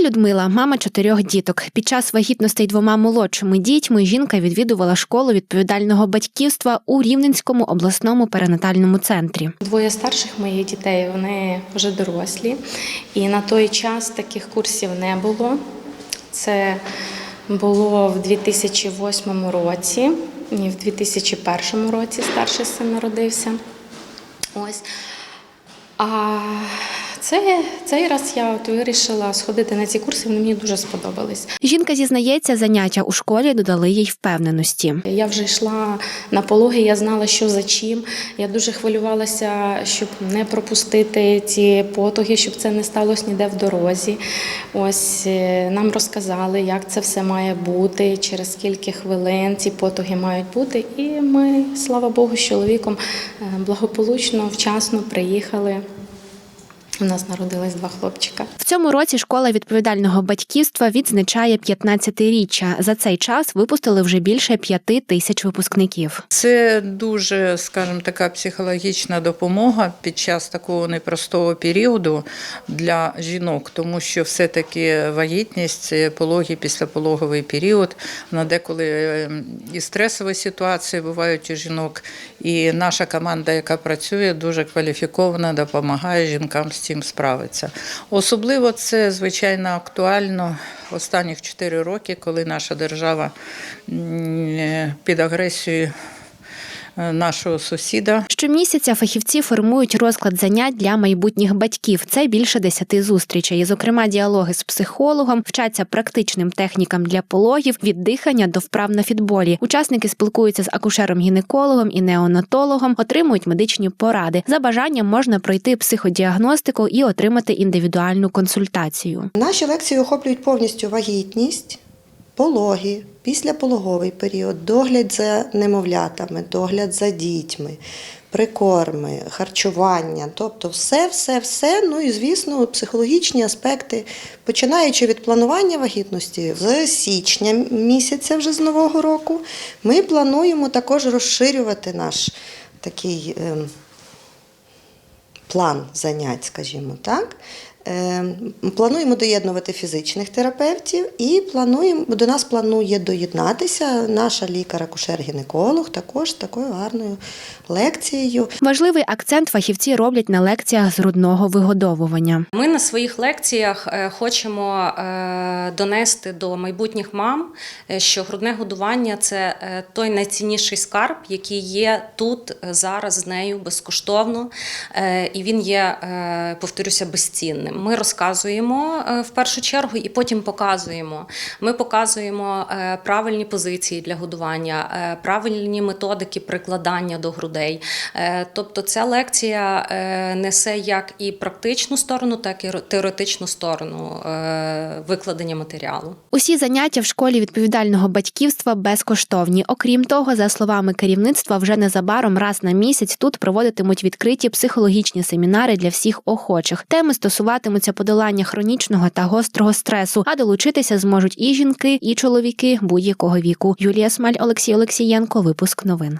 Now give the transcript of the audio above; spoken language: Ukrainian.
Людмила, мама чотирьох діток. Під час вагітностей двома молодшими дітьми жінка відвідувала школу відповідального батьківства у Рівненському обласному перинатальному центрі. Двоє старших моїх дітей вони вже дорослі, і на той час таких курсів не було. Це було в 2008 році, і в 2001 році старший син народився. Ось. А це, цей раз я от вирішила сходити на ці курси, вони мені дуже сподобались. Жінка зізнається, заняття у школі додали їй впевненості. Я вже йшла на пологи, я знала, що за чим. Я дуже хвилювалася, щоб не пропустити ці потуги, щоб це не сталося ніде в дорозі. Ось е, нам розказали, як це все має бути, через скільки хвилин ці потуги мають бути. І ми, слава Богу, з чоловіком е, благополучно, вчасно приїхали. У нас народились два хлопчика. В цьому році школа відповідального батьківства відзначає 15-річчя. За цей час випустили вже більше п'яти тисяч випускників. Це дуже, скажімо, така психологічна допомога під час такого непростого періоду для жінок, тому що все-таки вагітність, пологи, післяпологовий період, вона деколи е, і стресові ситуації бувають у жінок. І наша команда, яка працює, дуже кваліфікована, допомагає жінкам з цим справиться. Особливо це, звичайно, актуально останніх 4 роки, коли наша держава е, під агресією нашого сусіда Щомісяця фахівці формують розклад занять для майбутніх батьків. Це більше десяти зустрічей. Зокрема, діалоги з психологом, вчаться практичним технікам для пологів, від дихання до вправ на фітболі. Учасники спілкуються з акушером-гінекологом і неонатологом, отримують медичні поради. За бажанням можна пройти психодіагностику і отримати індивідуальну консультацію. Наші лекції охоплюють повністю вагітність, пологи, післяпологовий період, догляд за немовлятами, догляд за дітьми, прикорми, харчування, тобто все, все, все. Ну і звісно, психологічні аспекти, починаючи від планування вагітності з січня місяця вже з нового року, ми плануємо також розширювати наш такий. ем, план занять, скажімо так. Е, Плануємо доєднувати фізичних терапевтів і плануємо, до нас планує доєднатися наша лікар-акушер-гінеколог також такою гарною лекцією. Важливий акцент фахівці роблять на лекціях з грудного вигодовування. Ми на своїх лекціях е, хочемо е, донести до майбутніх мам, що грудне годування це той найцінніший скарб, який є тут зараз з нею безкоштовно, і він є, повторюся, безцінним. Ми розказуємо е, в першу чергу і потім показуємо. Ми показуємо е, правильні позиції для годування, е, правильні методики прикладання до грудей. Тобто, ця лекція несе як і практичну сторону, так і теоретичну сторону викладення матеріалу. Усі заняття в школі відповідального батьківства безкоштовні. Окрім того, за словами керівництва, вже незабаром раз на місяць тут проводитимуть відкриті психологічні семінари для всіх охочих. Теми стосуватимуться подолання хронічного та гострого стресу, а долучитися зможуть і жінки, і чоловіки будь-якого віку. Юлія Смаль, Олексій Олексієнко. Випуск новин.